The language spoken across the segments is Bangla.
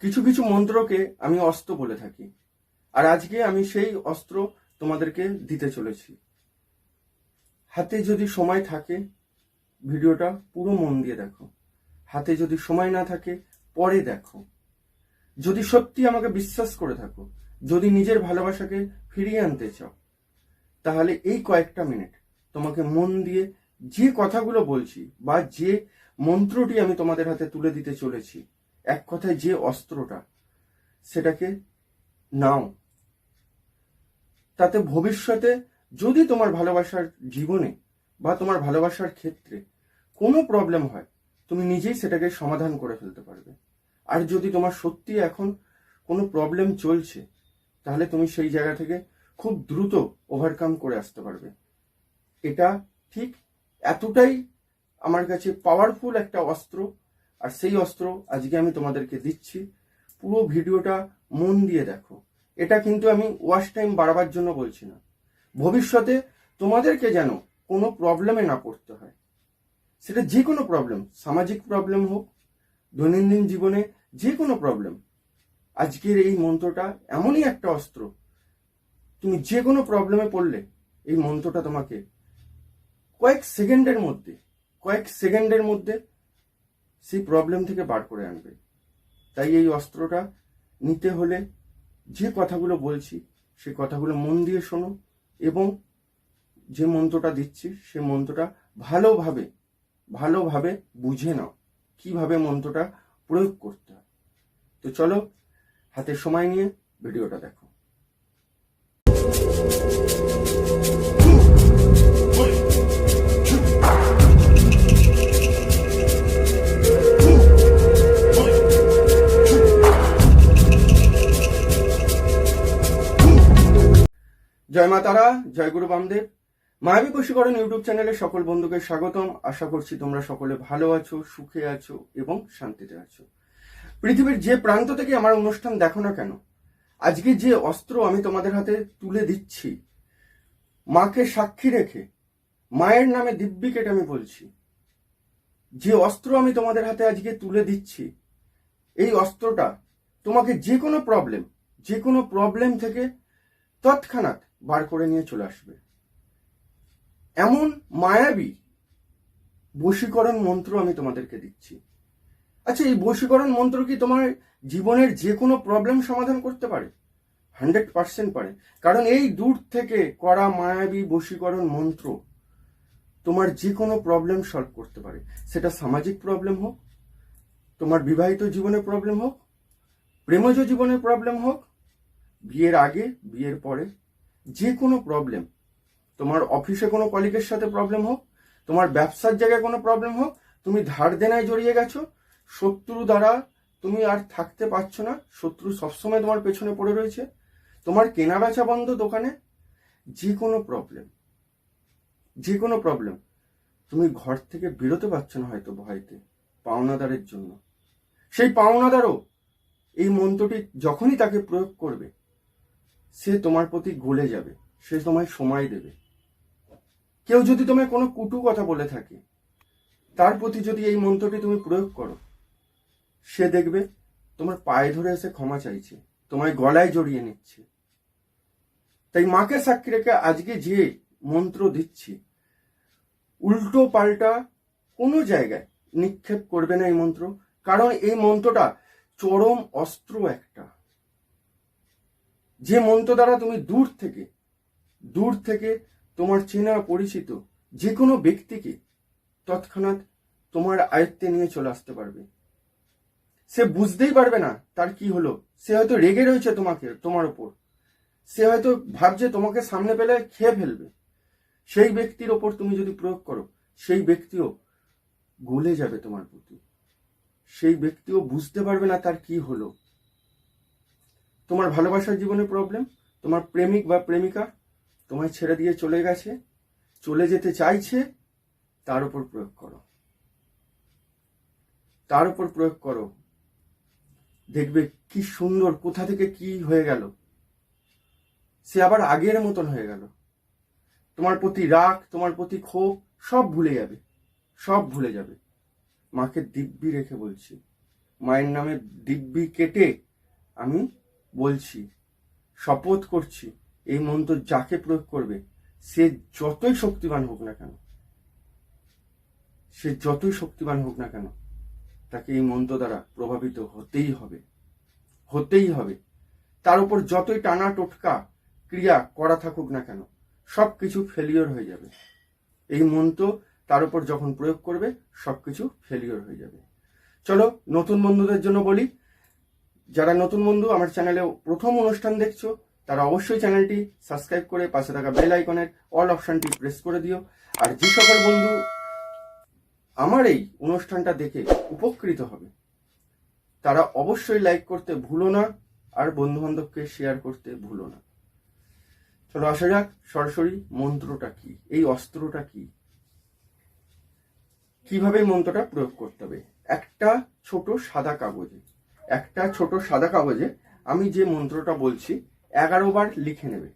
কিছু কিছু মন্ত্রকে আমি অস্ত্র বলে থাকি। আর আজকে আমি সেই অস্ত্র তোমাদেরকে দিতে চলেছি। হাতে যদি সময় থাকে, ভিডিওটা পুরো মন দিয়ে দেখো। হাতে যদি সময় না থাকে, পরে দেখো। যদি সত্যি আমাকে বিশ্বাস করে থাকো, যদি নিজের ভালোবাসাকে ফিরিয়ে আনতে চাও, তাহলে এই কয়েকটা মিনিট তোমাকে মন দিয়ে যে কথাগুলো বলছি বা যে মন্ত্রটি আমি তোমাদের হাতে তুলে দিতে চলেছি এক কথায় যে অস্ত্রটা, সেটাকে নাও। তাতে ভবিষ্যতে যদি তোমার ভালোবাসার জীবনে বা তোমার ভালোবাসার ক্ষেত্রে কোনো প্রবলেম হয়, তুমি নিজেই সেটাকে সমাধান করে ফেলতে পারবে। আর যদি তোমার সত্যি এখন কোনো প্রবলেম চলছে, তাহলে তুমি সেই জায়গা থেকে খুব দ্রুত ওভারকাম করে আসতে পারবে। এটা ঠিক এতটাই আমার কাছে পাওয়ারফুল একটা অস্ত্র আর সেই অস্ত্র আজকে আমি তোমাদেরকে দিচ্ছি। পুরো ভিডিওটা মন দিয়ে দেখো। এটা কিন্তু আমি ওয়াশ টাইম বাড়াবার জন্য বলছি না। ভবিষ্যতে তোমাদেরকে যেন কোনো প্রবলেমে না পড়তে হয়। সেটা যে কোনো প্রবলেম, সামাজিক প্রবলেম হোক, দৈনন্দিন জীবনে যে কোনো প্রবলেম। আজকের এই মন্ত্রটা এমনই একটা অস্ত্র। তুমি যে কোনো প্রবলেমে পড়লে এই মন্ত্রটা তোমাকে কয়েক সেকেন্ডের মধ্যে, কয়েক সেকেন্ডের মধ্যে সেই প্রবলেম থেকে বার করে আনবে। তাই এই অস্ত্রটা নিতে হলে যে কথাগুলো বলছি, সে কথাগুলো মন দিয়ে শোনো এবং যে মন্ত্রটা দিচ্ছি, সে মন্ত্রটা ভালোভাবে ভালোভাবে বুঝে নাও কীভাবে মন্ত্রটা প্রয়োগ করতে হয়। তো চলো, হাতে সময় নিয়ে ভিডিওটা দেখো। জয় মা তারা, জয় গুরু বামদেব। মায়াবী বশীকরণ ইউটিউব চ্যানেলে সকল বন্ধুকে স্বাগতম। আশা করছি তোমরা সকলে ভালো আছো, সুখে আছো এবং শান্তিতে আছো। পৃথিবীর যে প্রান্ত থেকে আমার অনুষ্ঠান দেখো না কেন, আজকে যে অস্ত্র আমি তোমাদের হাতে তুলে দিচ্ছি, মাকে সাক্ষী রেখে, মায়ের নামে দিব্যি দিব্যিকেট আমি বলছি, যে অস্ত্র আমি তোমাদের হাতে আজকে তুলে দিচ্ছি, এই অস্ত্রটা তোমাকে যে কোনো প্রবলেম যে কোনো প্রবলেম থেকে তৎক্ষণাৎ বার করে নিয়ে চলে আসবে। এমন মায়াবী বশীকরণ মন্ত্র আমি তোমাদেরকে দিচ্ছি। আচ্ছা এই বশীকরণ মন্ত্র কি তোমার জীবনের যে কোনো প্রবলেম সমাধান করতে পারে? হান্ড্রেড পার্সেন্ট পারে। কারণ এই দূর থেকে করা মায়াবী বশীকরণ মন্ত্র তোমার যে কোনো প্রবলেম সলভ করতে পারে। সেটা সামাজিক প্রবলেম হোক, তোমার বিবাহিত জীবনের প্রবলেম হোক, প্রেমজ জীবনের প্রবলেম হোক, বিয়ের আগে, বিয়ের পরে যে কোনো প্রবলেম তোমার অফিসে কোনো কলিগের সাথে প্রবলেম হোক, তোমার ব্যবসার জায়গায় কোনো প্রবলেম হোক, তুমি ধার দেনায় জড়িয়ে গেছো, শত্রু দ্বারা তুমি আর থাকতে পারছ না, শত্রু সবসময় তোমার পেছনে পড়ে রয়েছে, তোমার কেনা বেচা বন্ধ দোকানে, যে কোনো প্রবলেম যে কোনো প্রবলেম তুমি ঘর থেকে বেরোতে পারছ না হয়তো ভয়তে, পাওনাদারের জন্য। সেই পাওনাদারও এই মন্ত্রটি যখনই তাকে প্রয়োগ করবে সে তোমার প্রতি গলে যাবে, সে তোমায় সময় দেবে। কেউ যদি তোমায় কোনো কুটু কথা বলে থাকে, তার প্রতি যদি এই মন্ত্রটি তুমি প্রয়োগ করো, সে দেখবে তোমার পায়ে ধরে এসে ক্ষমা চাইছে, তোমায় গলায় জড়িয়ে নিচ্ছে। তাই মাকে সাক্ষী রেখে আজকে যে মন্ত্র দিচ্ছি, উল্টো পাল্টা কোনো জায়গায় নিক্ষেপ করবে না এই মন্ত্র, কারণ এই মন্ত্রটা চরম অস্ত্র একটা। যে মন্ত্র দ্বারা তুমি দূর থেকে দূর থেকে তোমার চেনা পরিচিত যে কোনো ব্যক্তিকে তৎক্ষণাৎ তোমার আয়ত্তে নিয়ে চলে আসতে পারবে। সে বুঝতেই পারবে না তার কি হলো। সে হয়তো রেগে রয়েছে তোমাকে, তোমার ওপর সে হয়তো ভাবছে তোমাকে সামনে পেলে খেয়ে ফেলবে। সেই ব্যক্তির ওপর তুমি যদি প্রয়োগ করো, সেই ব্যক্তিও গলে যাবে তোমার প্রতি। সেই ব্যক্তিও বুঝতে পারবে না তার কি হলো। তোমার ভালোবাসার জীবনে প্রবলেম তোমার প্রেমিক বা প্রেমিকা তোমায় ছেড়ে দিয়ে চলে গেছে, চলে যেতে চাইছে, তার উপর প্রয়োগ করো। তার উপর প্রয়োগ করো। দেখবে কি সুন্দর, কোথা থেকে কি হয়ে গেল। সে আবার আগের মতন হয়ে গেল। তোমার প্রতি রাগ, তোমার প্রতি ক্ষোভ সব ভুলে যাবে, সব ভুলে যাবে। মাকে দিব্যি রেখে বলছি, মায়ের নামে দিব্যি কেটে আমি বলছি, শপথ করছি, এই মন্ত্র যাকে প্রয়োগ করবে, সে যতই শক্তিমান হোক না কেন, সে যতই শক্তিমান হোক না কেন, তাকে এই মন্ত্র দ্বারা প্রভাবিত হতেই হবে হতেই হবে। তার উপর যতই টানা টোটকা ক্রিয়া করা থাকুক না কেন সব কিছু ফেলিওর হয়ে যাবে। এই মন্ত্র তার উপর যখন প্রয়োগ করবে সব কিছু ফেলিওর হয়ে যাবে। চলো নতুন বন্ধুদের জন্য বলি যারা নতুন বন্ধু, আমার চ্যানেলে প্রথম অনুষ্ঠান দেখছ, তারা অবশ্যই চ্যানেলটি সাবস্ক্রাইব করে পাশে থাকা বেল আইকনের অল অপশনটি প্রেস করে দিও। আর যে সকল বন্ধু আমার এই অনুষ্ঠানটা দেখে উপকৃত হবে, তারা অবশ্যই লাইক করতে ভুলো না আর বন্ধু বান্ধবকে শেয়ার করতে ভুলো না। চলো আসা যাক, সরাসরি মন্ত্রটা কি? এই অস্ত্রটা কি? কীভাবে মন্ত্রটা প্রয়োগ করতে হবে? একটা ছোট সাদা কাগজে। একটা ছোট সাদা কাগজে আমি যে মন্ত্রটা বলছি, এগারো বার লিখে নেবে।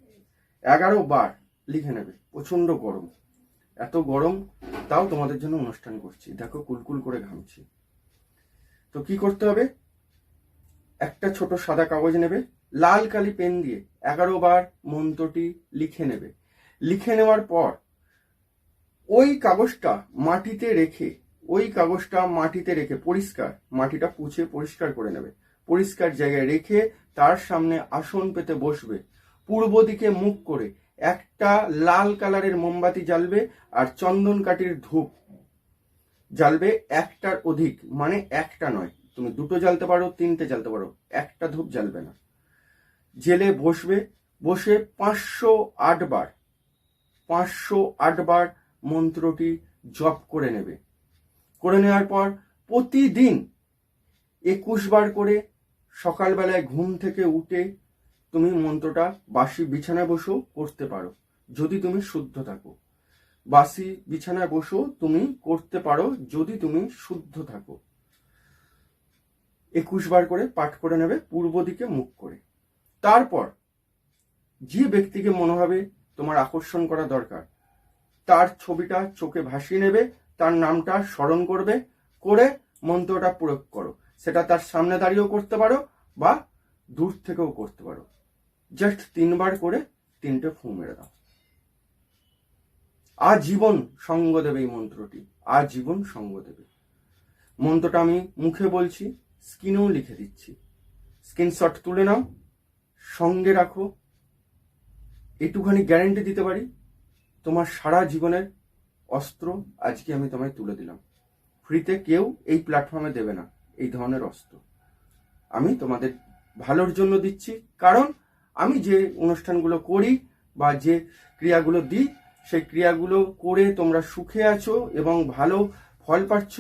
এগারো বার লিখে নেবে। প্রচণ্ড গরম। এত গরম, তাও তোমাদের জন্য অনুষ্ঠান করছি। দেখো, কুলকুল করে ঘামছি। তো কি করতে হবে? একটা ছোট সাদা কাগজ নেবে, লাল কালি পেন দিয়ে এগারো বার মন্ত্রটি লিখে নেবে। লিখে নেওয়ার পর ওই কাগজটা মাটিতে রেখে ওই কাগজটা মাটিতে রেখে, পরিষ্কার, মাটিটা পুছে পরিষ্কার করে নেবে। পরিষ্কার জায়গায় রেখে তার সামনে আসন পেতে বসবে। পূর্ব দিকে মুখ করে একটা লাল কালারের মোমবাতি জ্বালবে আর চন্দন কাঠির ধূপ জ্বালবে একটার অধিক মানে একটা নয়। তুমি দুটো জ্বালতে পারো, তিনটে জ্বালতে পারো, একটা ধূপ জ্বালবে না। জেলে বসবে, বসে পাঁচশো আট বার পাঁচশো আট বার মন্ত্রটি জপ করে নেবে। করে নেওয়ার পর প্রতিদিন একুশ বার করে সকালবেলায় ঘুম থেকে উঠে তুমি মন্ত্রটা বাসি বিছানায় বসেও করতে পারো। যদি তুমি শুদ্ধ থাকো। বাসি বিছানায় বসেও তুমি করতে পারো যদি তুমি শুদ্ধ থাকো। একুশ বার করে পাঠ করে নেবে, পূর্ব দিকে মুখ করে। তারপর যে ব্যক্তিকে মনে হবে তোমার আকর্ষণ করা দরকার, তার ছবিটা চোখে ভাসিয়ে নেবে তার নামটা স্মরণ করবে, করে মন্ত্রটা প্রয়োগ করো। সেটা তার সামনে দাঁড়িয়েও করতে পারো বা দূর থেকেও করতে পারো। জাস্ট তিনবার করে তিনটে ফু মেরে দাও। আজীবন সঙ্গ দেবে এই মন্ত্রটি। আজীবন সঙ্গ দেবে। মন্ত্রটা আমি মুখে বলছি স্ক্রিনেও লিখে দিচ্ছি। স্ক্রিনশট তুলে নাও, সঙ্গে রাখো। একটুখানি গ্যারেন্টি দিতে পারি, তোমার সারা জীবনের অস্ত্র আজকে আমি তোমায় তুলে দিলাম। ফ্রিতে কেউ এই প্ল্যাটফর্মে দেবে না, এই ধরনের অস্ত্র। আমি তোমাদের ভালোর জন্য দিচ্ছি, কারণ আমি যে অনুষ্ঠানগুলো করি বা যে ক্রিয়াগুলো দিই, সেই ক্রিয়াগুলো করে তোমরা সুখে আছো এবং ভালো ফল পাচ্ছ,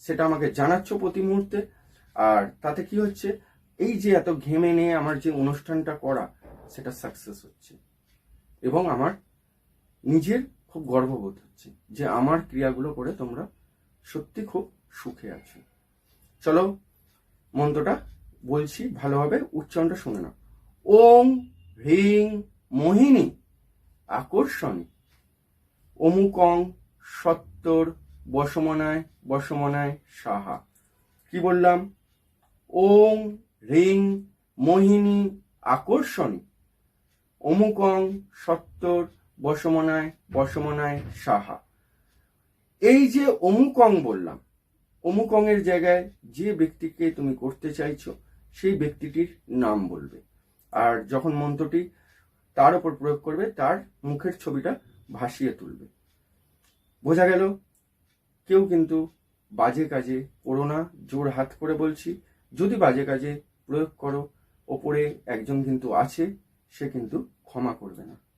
সেটা আমাকে জানাচ্ছ প্রতি মুহূর্তে। আর তাতে কি হচ্ছে, এই যে এত ঘেমে নিয়ে আমার যে অনুষ্ঠানটা করা, সেটা সাকসেস হচ্ছে। এবং আমার নিজের খুব গর্ববোধ হচ্ছে যে আমার ক্রিয়াগুলো করে তোমরা সত্যি খুব সুখে আছো। চলো, মন্ত্রটা বলছি ভালোভাবে, উচ্চারণটা শুনে নাও। ওম হ্রিং মোহিনী আকর্ষণী। অমুকং সত্তর বসমনায় বসমনায় সাহা। কি বললাম? ওম হ্রিং মোহিনী আকর্ষণী। অমুকং সত্তর বসমনায় বসমনায় সাহা। এই যে অমুকং বললাম অমুকং এর জায়গায় যে ব্যক্তিকে তুমি করতে চাইছো, সেই ব্যক্তিটির নাম বলবে। আর যখন মন্ত্রটি তার উপর প্রয়োগ করবে, তার মুখের ছবিটা ভাসিয়ে তুলবে। বোঝা গেল, কেউ কিন্তু বাজে কাজে করো না, জোর হাত করে বলছি, যদি বাজে কাজে প্রয়োগ করো, ওপরে একজন কিন্তু আছে, সে কিন্তু ক্ষমা করবে না।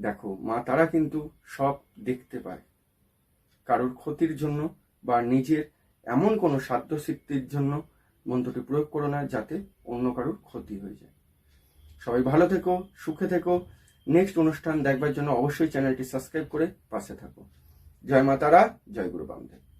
দেখো, মা তারা কিন্তু সব দেখতে পায়। কারোর ক্ষতির জন্য বা নিজের এমন কোনো সাধ্য সিদ্ধির জন্য মন্ত্রটি প্রয়োগ করো না, যাতে অন্য কারোর ক্ষতি হয়ে যায়। সবাই ভালো থেকো, সুখে থেকো। নেক্সট অনুষ্ঠান দেখবার জন্য অবশ্যই চ্যানেলটি সাবস্ক্রাইব করে পাশে থাকো। জয় মা তারা, জয় গুরু বামদেব।